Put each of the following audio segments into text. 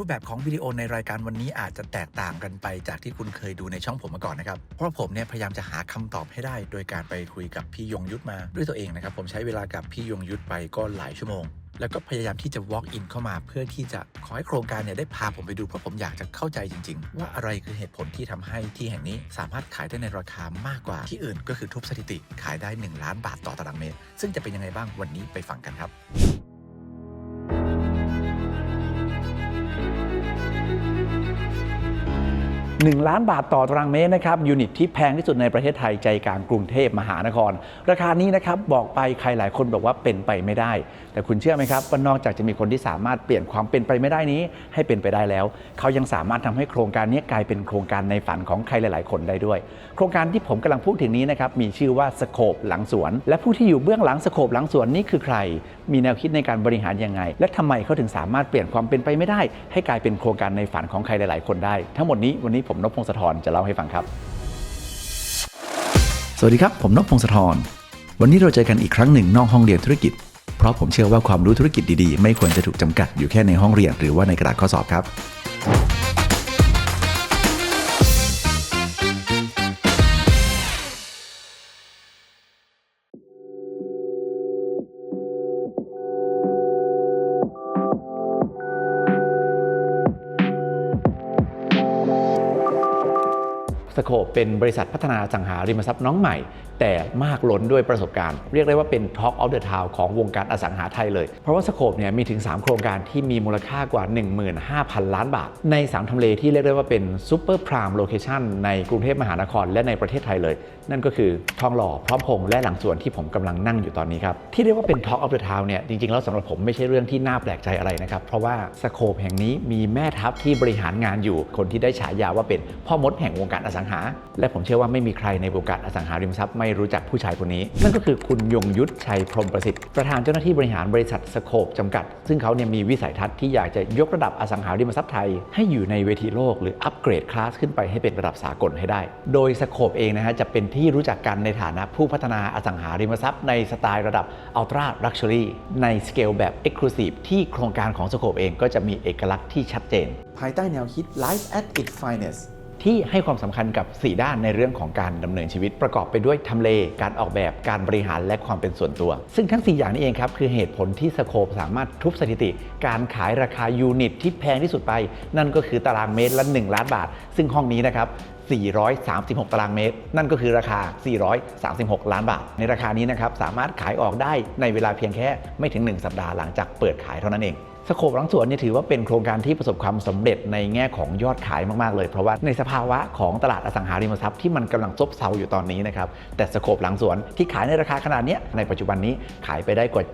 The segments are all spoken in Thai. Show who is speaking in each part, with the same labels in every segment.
Speaker 1: รูปแบบของวิดีโอในรายการวันนี้อาจจะแตกต่างกันไปจากที่คุณเคยดูในช่องผมมาก่อนนะครับ เพราะผมเนี่ยพยายามจะหาคำตอบให้ได้ โดยการไปคุยกับพี่ยงยุทธมาด้วยตัวเองนะครับ ผมใช้เวลากับพี่ยงยุทธไปก็หลายชั่วโมง แล้วก็พยายามที่จะ walk in เข้ามาเพื่อที่จะขอให้โครงการเนี่ยได้พาผมไปดูเพราะผมอยากจะเข้าใจจริง ๆ ว่าอะไรคือเหตุผลที่ทำให้ที่แห่งนี้สามารถขายได้ในราคามากกว่าที่อื่น ก็คือทุบสถิติขายได้ 1 ล้านบาทต่อตารางเมตร ซึ่งจะเป็นยังไงบ้างวันนี้ไปฟังกันครับ
Speaker 2: 1 ล้านบาทต่อตารางเมตรนะครับยูนิตที่แพงที่สุดในประเทศไทยใจกลางกรุงเทพมหานคร ราคานี้นะครับบอกไปใครหลายคนบอกว่าเป็นไปไม่ได้ แต่คุณเชื่อไหมครับว่านอกจากจะมีคนที่สามารถเปลี่ยนความเป็นไปไม่ได้นี้ ให้เป็นไปได้แล้ว เขายังสามารถทำให้โครงการนี้กลายเป็นโครงการในฝันของใครหลาย ๆ คนได้ด้วย โครงการที่ผมกำลังพูดถึงนี้นะครับมีชื่อว่าสโคปหลังสวน และผู้ที่อยู่เบื้องหลังสโคปหลังสวนนี่คือใคร มีแนวคิดในการบริหารยังไง และทำไมเขาถึงสามารถเปลี่ยนความเป็นไปไม่ได้ ให้กลายเป็นโครงการในฝันของใครหลาย ๆ คนได้ ทั้งหมดนี้วันนี้ผมนพพงศธรจะเล่าให้ฟังครับ
Speaker 1: สวัสดีครับ ผมนพพงศธรวันนี้เราเจอกันอีกครั้งหนึ่งนอกห้องเรียนธุรกิจ เพราะผมเชื่อว่าความรู้ธุรกิจดีๆ ไม่ควรจะถูกจำกัดอยู่แค่ในห้องเรียนหรือว่าในกระดาษข้อสอบครับ
Speaker 2: สโคปเป็นบริษัทพัฒนาอสังหาริมทรัพย์น้องใหม่ แต่มากล้นด้วยประสบการณ์ เรียกได้ว่าเป็น Talk of the Town ของวงการอสังหาไทยเลย เพราะว่าสโคปเนี่ยมีถึง 3 โครงการที่มีมูลค่ากว่า 15,000 ล้านบาท ใน 3 ทำเลที่เรียกได้ว่าเป็นซูเปอร์พรามโลเคชันในกรุงเทพมหานครและในประเทศไทยเลย นั่นก็คือทองหล่อพร้อมพงษ์และหลังสวนที่ผมกำลังนั่งอยู่ตอนนี้ครับที่เรียกว่าเป็น Talk of the Town เนี่ยจริงๆแล้วสำหรับผมไม่ใช่เรื่องที่น่าแปลกใจอะไรนะครับเพราะว่าสโคปแห่งนี้มีแม่ทัพที่บริหารงานอยู่คนที่ได้ฉายาว่าเป็นพ่อมดแห่งวงการอสังหาและผมเชื่อว่าไม่มีใครในวงการอสังหาริมทรัพย์ไม่รู้จักผู้ชายคนนี้ นั่นก็คือคุณยงยุทธชัยพรมประสิทธิ์ประธานเจ้าหน้าที่บริหารบริษัทสโคปจำกัด ซึ่งเขาเนี่ยมีวิสัยทัศน์ที่อยากจะยกระดับอสังหาริมทรัพย์ไทย ให้อยู่ในเวทีโลกหรืออัปเกรดคลาสขึ้นไปให้เป็นระดับสากลให้ได้ โดยสโคปเองนะฮะจะเป็นที่รู้จักกันในฐานะผู้พัฒนาอสังหาริมทรัพย์ในสไตล์ระดับ Ultra Luxury ในสเกลแบบ Exclusive ที่โครงการของสโคปเองก็จะมีเอกลักษณ์ที่ชัดเจน ภายใต้แนวคิด Life at its finest ที่ให้ความสำคัญกับ 4 ด้านในเรื่องของการดำเนินชีวิตประกอบไปด้วยทำเล การออกแบบการบริหารและความเป็นส่วนตัว ซึ่งทั้ง 4 อย่างนี้เองครับคือเหตุผลที่สโคปสามารถทุบสถิติ การขายราคายูนิตที่แพงที่สุดไป นั่นก็คือตารางเมตรละ 1 ล้านบาท ซึ่งห้องนี้นะครับ436 ตารางเมตร นั่นก็คือราคา 436 ล้านบาท ในราคานี้นะครับ สามารถขายออกได้ในเวลาเพียงแค่ไม่ถึง 1 สัปดาห์หลังจากเปิดขายเท่านั้นเอง สโคปหลังสวนเนี่ยถือว่าเป็นโครงการที่ประสบความสำเร็จในแง่ของยอดขายมากๆเลย เพราะว่าในสภาวะของตลาดอสังหาริมทรัพย์ที่มันกำลังซบเซาอยู่ตอนนี้นะครับแต่สโคปหลังสวนที่ขายในราคาขนาดนี้ในปัจจุบันนี้ขายไปได้กว่า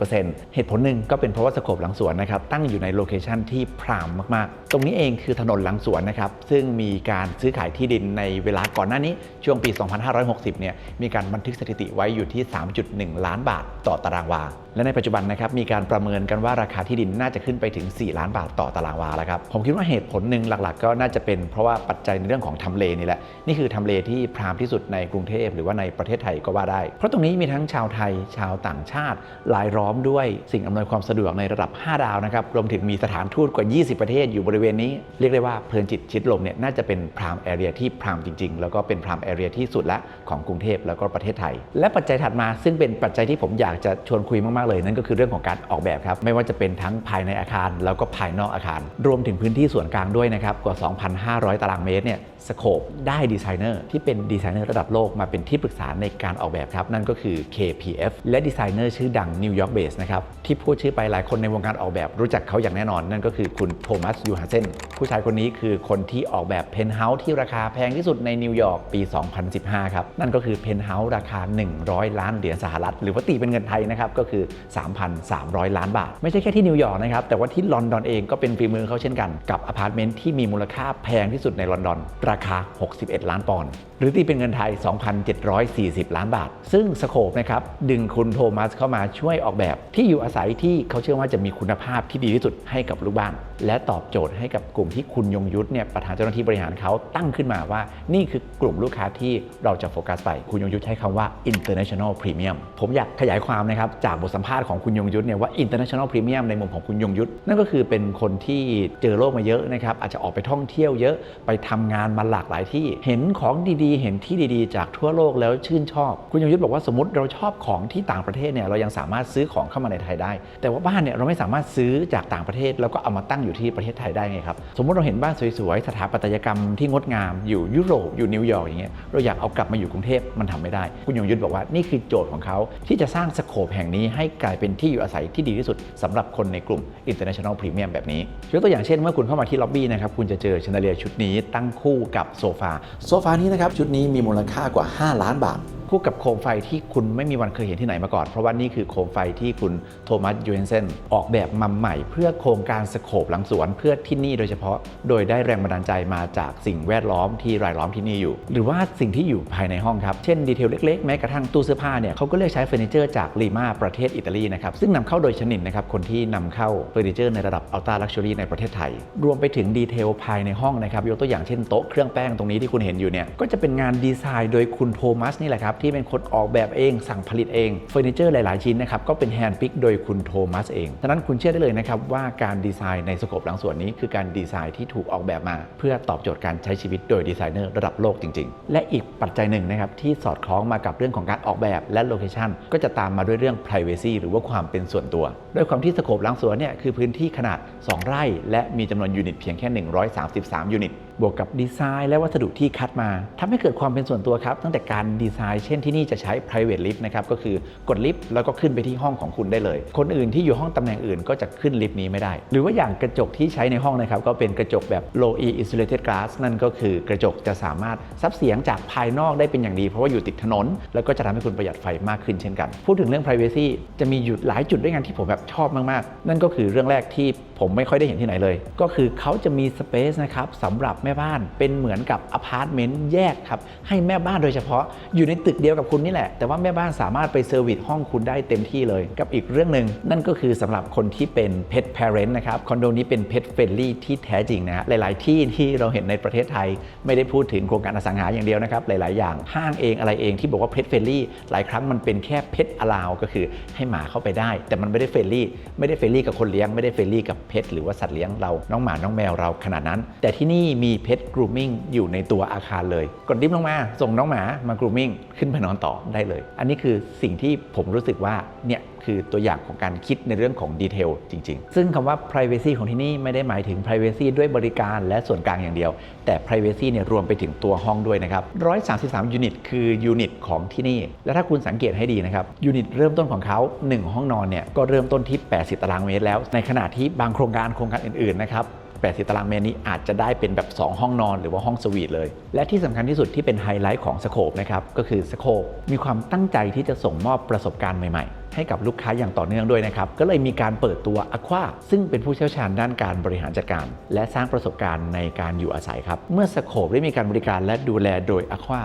Speaker 2: 70%เหตุผลหนึ่งก็เป็นเพราะว่าสโคปหลังสวนนะครับตั้งอยู่ในโลเคชันที่พรามมากๆ ตรงนี้เองคือถนนหลังสวนนะครับซึ่งมีการซื้อขายที่ดินในเวลาก่อนหน้านี้ช่วงปี 2560 เนี่ยมีการบันทึกสถิติไว้อยู่ที่ 3.1 ล้านบาทต่อตารางวา และในปัจจุบันนะครับมีการประเมินกันว่าราคาที่ดินน่าจะขึ้นไปถึง 4 ล้านบาทต่อตารางวาแล้วครับ ผมคิดว่าเหตุผลหนึ่งหลักๆ ก็น่าจะเป็นเพราะว่าปัจจัยในเรื่องของทำเลนี่แหละ นี่คือทำเลที่พรามที่สุดในกรุงเทพหรือว่าในประเทศไทยก็ว่าได้ เพราะตรงนี้มีทั้งชาวไทย ชาวต่างชาติรายล้อมด้วยสิ่งอำนวยความสะดวกในระดับ 5 ดาวนะครับ รวมถึงมีสถานทูตกว่า 20 ประเทศอยู่บริเวณนี้ เรียกได้ว่าเพลินจิตชิดลมเนี่ยน่าจะเป็นพรามแอเรียที่พรามจริง ๆ แล้วก็เป็นพรามแอเรียที่สุดละของกรุงเทพแล้วก็ประเทศไทย และปัจจัยถัดมาซึ่งเป็นปัจจัยที่ผมอยากจะชวนคุยมากๆเลยนั่นก็คือเรื่องของการออกแบบครับไม่ว่าจะเป็นทั้งภายในอาคาร แล้วก็ภายนอกอาคาร รวมถึงพื้นที่ส่วนกลางด้วยนะครับกว่า 2,500 ตารางเมตรเนี่ยสโคปได้ดีไซเนอร์ที่เป็นดีไซเนอร์ระดับโลกมาเป็นที่ปรึกษาในการออกแบบครับนั่นก็คือ KPF และดีไซเนอร์ชื่อดังนิวยอร์กเบสนะครับที่พูดชื่อไปหลายคนในวงการออกแบบรู้จักเขาอย่างแน่นอน นั่นก็คือคุณโทมัสยูฮาเซนผู้ชายคนนี้คือคนที่ออกแบบเพนท์เฮาส์ที่ราคาแพงที่สุดในนิวยอร์กปี 2015 ครับนั่นก็คือเพนท์เฮาส์ราคา 100 ล้านเหรียญสหรัฐ หรือว่าตีเป็นเงินไทยนะครับก็คือ 3,300 ล้านบาท ไม่ใช่แค่ที่นิวยอร์กนะครับ แต่ว่าที่ลอนดอนเองก็เป็นฝีมือเขาเช่นกันกับอพาร์ตเมนต์ที่มีมูลค่าแพงที่สุดในลอนดอน ราราคา 61 ล้านปอนด์หรือตีเป็นเงินไทย 2,740 ล้านบาท ซึ่งสโคปนะครับดึงคุณโทมัสเข้ามาช่วยออกแบบที่อยู่อาศัยที่เขาเชื่อว่าจะมีคุณภาพที่ดีที่สุดให้กับลูกบ้าน และตอบโจทย์ให้กับกลุ่มที่คุณยงยุทธเนี่ยประธานเจ้าหน้าที่บริหารเขาตั้งขึ้นมาว่า นี่คือกลุ่มลูกค้าที่เราจะโฟกัสไปคุณยงยุทธใช้คำว่า international premium ผมอยากขยายความนะครับจากบทสัมภาษณ์ของคุณยงยุทธเนี่ยว่า international premium ในมุมของคุณยงยุทธนั่นก็คือเป็นคนที่เจอโลกมาเยอะนะครับอาจจะออกไปท่องเที่ยวเยอะไปทำงานมาหลากหลายที่เห็นของดีๆ เห็นที่ดีๆ จากทั่วโลกแล้วชื่นชอบ คุณยงยุทธบอกว่าสมมติเราชอบของที่ต่างประเทศเนี่ยเรายังสามารถซื้อของเข้ามาในไทยได้ แต่ว่าบ้านเนี่ยเราไม่สามารถซื้อจากต่างประเทศแล้วก็เอามาตั้งอยู่ที่ประเทศไทยได้ไงครับสมมติเราเห็นบ้านสวยๆสถาปัตยกรรมที่งดงามอยู่ยุโรปอยู่นิวยอร์กอย่างเงี้ยเราอยากเอากลับมาอยู่กรุงเทพมันทำไม่ได้ คุณยงยุทธบอกว่านี่คือโจทย์ของเขาที่จะสร้างสโคปแห่งนี้ให้กลายเป็นที่อยู่อาศัยที่ดีที่สุดสำหรับคนในกลุ่ม international premium แบบนี้ยกตัวอย่างเช่นเมื่อคุณเข้ามาที่ล็อบบี้นะครับคุณจะเจอชนเลียชุดนี้ตั้งคู่กับโซฟาโซฟานี้นะครับชุดนี้มีมูลค่ากว่า 5 ล้านบาท คู่กับโคมไฟที่คุณไม่มีวันเคยเห็นที่ไหนมาก่อน เพราะว่านี่คือโคมไฟที่คุณโทมัสยูเอนเซนออกแบบมาใหม่ เพื่อโครงการสโคปหลังสวนเพื่อที่นี่โดยเฉพาะ โดยได้แรงบันดาลใจมาจากสิ่งแวดล้อมที่รายล้อมที่นี่อยู่ หรือว่าสิ่งที่อยู่ภายในห้องครับ เช่นดีเทลเล็กๆ แม้กระทั่งตู้เสื้อผ้าเนี่ยเขาก็เลือกใช้เฟอร์นิเจอร์จากลีมาประเทศอิตาลีนะครับซึ่งนำเข้าโดยชนินนะครับคนที่นำเข้าเฟอร์นิเจอร์ในระดับอัลต้าลักชัวรี่ในประเทศไทย รวมไปถึงดีเทลภายในห้องนะครับยกตัวอย่างเช่นโต๊ะเครื่องแป้งตรงนี้ที่คุณเห็นอยู่เนี่ยก็จะเป็นงานดีไซน์โดยคุณโทมัสนี่แหละครับที่เป็นคนออกแบบเองสั่งผลิตเองเฟอร์นิเจอร์หลาย ๆ ชิ้นนะครับก็เป็นแฮนด์พิกโดยคุณโทมัสเองดังนั้นคุณเชื่อได้เลยนะครับว่าการดีไซน์ในสโคปหลังส่วนนี้ คือการดีไซน์ที่ถูกออกแบบมา เพื่อตอบโจทย์การใช้ชีวิตโดยดีไซเนอร์ระดับโลกจริง ๆ และอีกปัจจัยหนึ่งนะครับที่สอดคล้องมากับเรื่องของการออกแบบและโลเคชันก็จะตามมาด้วยเรื่อง Privacy หรือว่าความเป็นส่วนตัวด้วยความที่สโคปหลังสวนเนี่ยคือพื้นที่ขนาด 2 ไร่ และมีจำนวนยูนิตเพียงแค่ 133 ยูนิต บวกกับดีไซน์และวัสดุที่คัดมาทำให้เกิดความเป็นส่วนตัวครับ ตั้งแต่การดีไซน์เช่นที่นี่จะใช้ private lift นะครับก็คือกดลิฟต์แล้วก็ขึ้นไปที่ห้องของคุณได้เลย คนอื่นที่อยู่ห้องตำแหน่งอื่นก็จะขึ้นลิฟต์นี้ไม่ได้ หรือว่าอย่างกระจกที่ใช้ในห้องนะครับก็เป็นกระจกแบบ low e insulated glass นั่นก็คือกระจกจะสามารถซับเสียงจากภายนอกได้เป็นอย่างดี เพราะว่าอยู่ติดถนน แล้วก็จะทำให้คุณประหยัดไฟมากขึ้นเช่นกัน พูดถึงเรื่อง privacy จะมีอยู่หลายจุดด้วยกันที่ผมแบบชอบมากๆ นั่นก็คือเรื่องแรกที่ผมไม่ค่อยได้เห็นที่ไหนเลย ก็คือเขาจะมีสเปซนะครับสำหรับแม่บ้านเป็นเหมือนกับอพาร์ตเมนต์แยกครับ ให้แม่บ้านโดยเฉพาะอยู่ในตึกเดียวกับคุณนี่แหละ แต่ว่าแม่บ้านสามารถไปเซอร์วิสห้องคุณได้เต็มที่เลย กับอีกเรื่องหนึ่งนั่นก็คือสำหรับคนที่เป็น pet parent นะครับคอนโดนี้เป็น pet friendly ที่แท้จริงนะฮะหลาย ๆ ที่ที่เราเห็นในประเทศไทย ไม่ได้พูดถึงโครงการอสังหาอย่างเดียวนะครับหลาย ๆ อย่างห้างเองอะไรเองที่บอกว่า pet friendly หลายครั้งมันเป็นแค่ pet allow ก็คือให้หมาเข้าไปได้ แต่มันไม่ได้เฟรนลี่ไม่ได้เฟรนลี่กับคนเลี้ยงไม่ได้เฟรนลี่กับเพชรหรือว่าสัตว์เลี้ยงเรา น้องหมา น้องแมวเราขนาดนั้น แต่ที่นี่มีเพ t grooming อยู่ในตัวอาคารเลย กดดิฟลงมาส่งน้องหมา มา grooming ขึ้นไปนอนต่อได้เลย อันนี้คือสิ่งที่ผมรู้สึกว่าเนี่ย คือตัวอย่างของการคิดในเรื่องของดีเทลจริง ๆ ซึ่งคำว่า privacy ของที่นี่ไม่ได้หมายถึง privacy ด้วยบริการและส่วนกลางอย่างเดียว แต่ privacy เนี่ยรวมไปถึงตัวห้องด้วยนะครับ 133 ยูนิตคือยูนิตของที่นี่ และถ้าคุณสังเกตให้ดีนะครับยูนิตเริ่มต้นของเขา 1 ห้องนอนเนี่ยก็เริ่มต้นที่ 80 ตารางเมตรแล้ว ในขณะที่บางโครงการโครงการอื่นๆนะครับ 80 ตารางเมตรนี้อาจจะได้เป็นแบบ 2 ห้องนอนหรือว่าห้องสวีทเลย และที่สำคัญที่สุดที่เป็นไฮไลท์ของสโคปนะครับก็คือสโคปมีความตั้งใจที่จะส่งมอบประสบการณ์ใหม่ๆ ให้กับลูกค้าอย่างต่อเนื่องด้วยนะครับ ก็เลยมีการเปิดตัว Aqua ซึ่งเป็นผู้เชี่ยวชาญด้านการบริหารจัดการ และสร้างประสบการณ์ในการอยู่อาศัยครับ เมื่อสโคปได้มีการบริการและดูแลโดย Aqua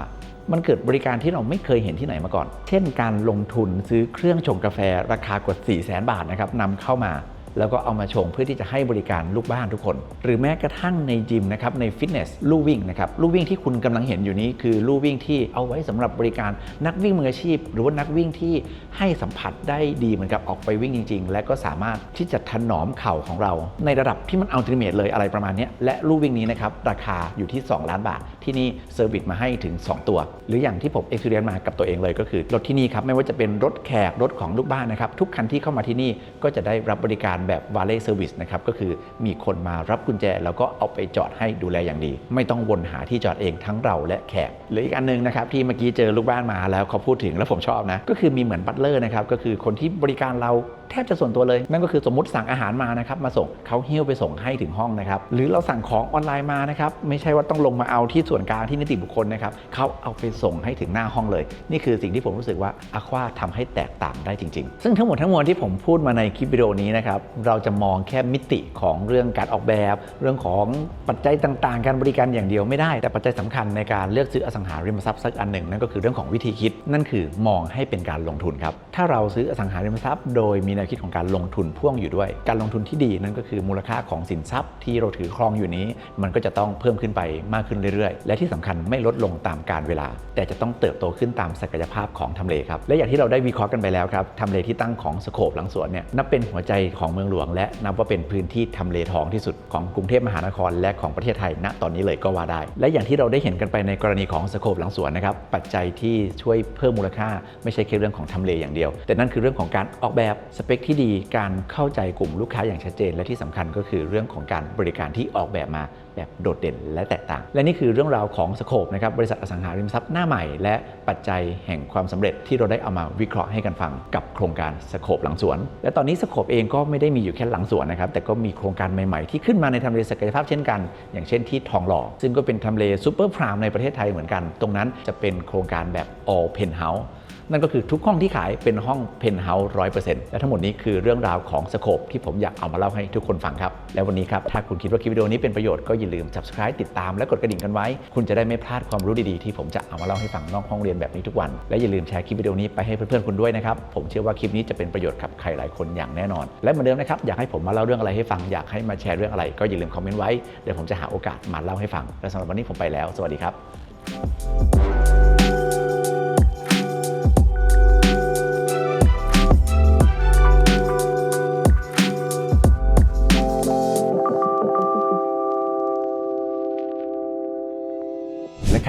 Speaker 2: มันเกิดบริการที่เราไม่เคยเห็นที่ไหนมาก่อน เช่น การลงทุนซื้อเครื่องชงกาแฟราคากว่า 4 0 0 0 0 0 บาทนะครับนำเข้ามา แล้วก็เอามาชงเพื่อที่จะให้บริการลูกบ้านทุกคน หรือแม้กระทั่งในจิมนะครับในฟิตเนสลู่วิ่งนะครับลู่วิ่งที่คุณกำลังเห็นอยู่นี้คือลู่วิ่งที่เอาไว้สำหรับบริการนักวิ่งมืออาชีพ หรือว่านักวิ่งที่ให้สัมผัสได้ดีเหมือนกับออกไปวิ่งจริง ๆ และก็สามารถที่จะถนอมเข่าของเรา ในระดับที่มันอัลติเมทเลยอะไรประมาณนี้และลู่วิ่งนี้นะครับราคาอยู่ที่ 2 ล้านบาท ที่นี่เซอร์วิสมาให้ถึง 2 ตัว หรืออย่างที่ผมเอ็กซ์เรียนมากับตัวเองเลยก็คือรถที่นี่ครับไม่ว่าจะเป็นรถแขกรถของลูกบ้านนะครับทุกคันที่เข้ามาที่นี่ก็จะได้รับบริการแบบ Valet Service นะครับก็คือมีคนมารับกุญแจ แล้วก็เอาไปจอดให้ดูแลอย่างดี ไม่ต้องวนหาที่จอดเองทั้งเราและแขกหรืออีกอันนึงนะครับที่เมื่อกี้เจอลูกบ้านมาแล้วเขาพูดถึงแล้วผมชอบนะก็คือมีเหมือนบัตเลอร์นะครับก็คือคนที่บริการเรา แทบจะส่วนตัวเลย นั่นก็คือสมมติสั่งอาหารมานะครับมาส่งเขาหิ้วไปส่งให้ถึงห้องนะครับหรือเราสั่งของออนไลน์มานะครับไม่ใช่ว่าต้องลงมาเอาที่ส่วนกลางที่นิติบุคคลนะครับเขาเอาไปส่งให้ถึงหน้าห้องเลย นี่คือสิ่งที่ผมรู้สึกว่าอาควาทำให้แตกต่างได้จริง ๆ ซึ่งทั้งหมดทั้งมวลที่ผมพูดมาในคลิปวิดีโอนี้นะครับเราจะมองแค่มิติของเรื่องการออกแบบ เรื่องของปัจจัยต่างๆ การบริการอย่างเดียวไม่ได้ แต่ปัจจัยสำคัญในการเลือกซื้ออสังหาริมทรัพย์สักอันหนึ่งนั่นก็คือเรื่องของวิธีคิด นั่นคือมองให้เป็นการลงทุนครับถ้าเราซื้ออสังหาริมทรัพย์ โดยมีแนวคิดของการลงทุนพ่วงอยู่ด้วย การลงทุนที่ดีนั่นก็คือมูลค่าของสินทรัพย์ที่เราถือครองอยู่นี้ มันก็จะต้องเพิ่มขึ้นไปมากขึ้นเรื่อยๆ และที่สำคัญไม่ลดลงตามกาลเวลา แต่จะต้องเติบโตขึ้นตามศักยภาพของทำเลครับและอย่างที่เราได้วิเคราะห์กันไปแล้วครับทำเลที่ตั้งของสโคปหลังสวนเนี่ยนับเป็นหัวใจของเมืองหลวง และนับว่าเป็นพื้นที่ทำเลทองที่สุดของกรุงเทพมหานคร และของประเทศไทยณตอนนี้เลยก็ว่าได้ และอย่างที่เราได้เห็นกันไปในกรณีของสโคปหลังสวนนะครับปัจจัยที่ช่วยเพิ่มมูลค่า ไม่ใช่แค่เรื่องของทำเลอย่างเดียว แต่นั่นคือเรื่องของการออกแบบสเปปคที่ดีการเข้าใจกลุ่มลูกค้าอย่างชัดเจน และที่สำคัญก็คือเรื่องของการบริการที่ออกแบบมาแบบโดดเด่นและแตกต่าง และนี่คือเรื่องราวของสโคปนะครับบริษัทอสังหาริมทรัพย์หน้าใหม่ และปัจจัยแห่งความสำเร็จที่เราได้เอามาวิเคราะห์ให้กันฟังกับโครงการสโคปหลังสวน และตอนนี้สโคปเองก็ไม่ได้มีอยู่แค่หลังสวนนะครับแต่ก็มีโครงการใหม่ๆ ที่ขึ้นมาในทำเลศักยภาพเช่นกัน อย่างเช่นที่ทองหล่อซึ่งก็เป็นทำเลซูเปอร์พรามในประเทศไทยเหมือนกัน ตรงนั้นจะเป็นโครงการแบบ all penthouse นั่นก็คือทุกห้องที่ขายเป็นห้องเพนท์เฮาส์ร้อยเปอร์เซ็นต์และทั้งหมดนี้คือเรื่องราวของสโคปที่ผมอยากเอามาเล่าให้ทุกคนฟังครับ และวันนี้ครับ ถ้าคุณคิดว่าคลิปวิดีโอนี้เป็นประโยชน์ก็อย่าลืม subscribe ติดตามและกดกระดิ่งกันไว้ คุณจะได้ไม่พลาดความรู้ดีๆที่ผมจะเอามาเล่าให้ฟังนอกห้องเรียนแบบนี้ทุกวัน และอย่าลืมแชร์คลิปวิดีโอนี้ไปให้เพื่อนๆคุณด้วยนะครับผมเชื่อว่าคลิปนี้จะเป็นประโยชน์กับใครหลายคนอย่างแน่นอน และเหมือนเดิมนะครับอยากให้ผมมาเล่าเรื่องอะไรให้ฟังอยากให้มาแชร์เรื่องอะไร ก็อย่าลืมคอมเมนต์ไว้เดี๋ยวผมจะหาโอกาสมาเล่าให้ฟังและสำหรับวันนี้ผมไปแล้ว สวัสดีครับ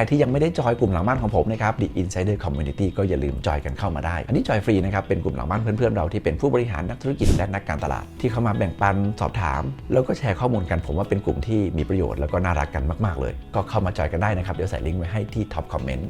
Speaker 2: รที่ยังไม่ได้จอยกลุ่มหลังบ้านของผมนะครับ The Insider Community ก็อย่าลืมจอยกันเข้ามาได้ อันนี้จอยฟรีนะครับ เป็นกลุ่มหลังบ้านเพื่อนๆเราที่เป็นผู้บริหารนักธุรกิจและนักการตลาด ที่เข้ามาแบ่งปันสอบถาม แล้วก็แชร์ข้อมูลกันผมว่าเป็นกลุ่มที่มีประโยชน์แล้วก็น่ารักกันมากๆเลย ก็เข้ามาจอยกันได้นะครับเดี๋ยวใส่ลิงก์ไว้ให้ที่ท็อปคอมเมนต์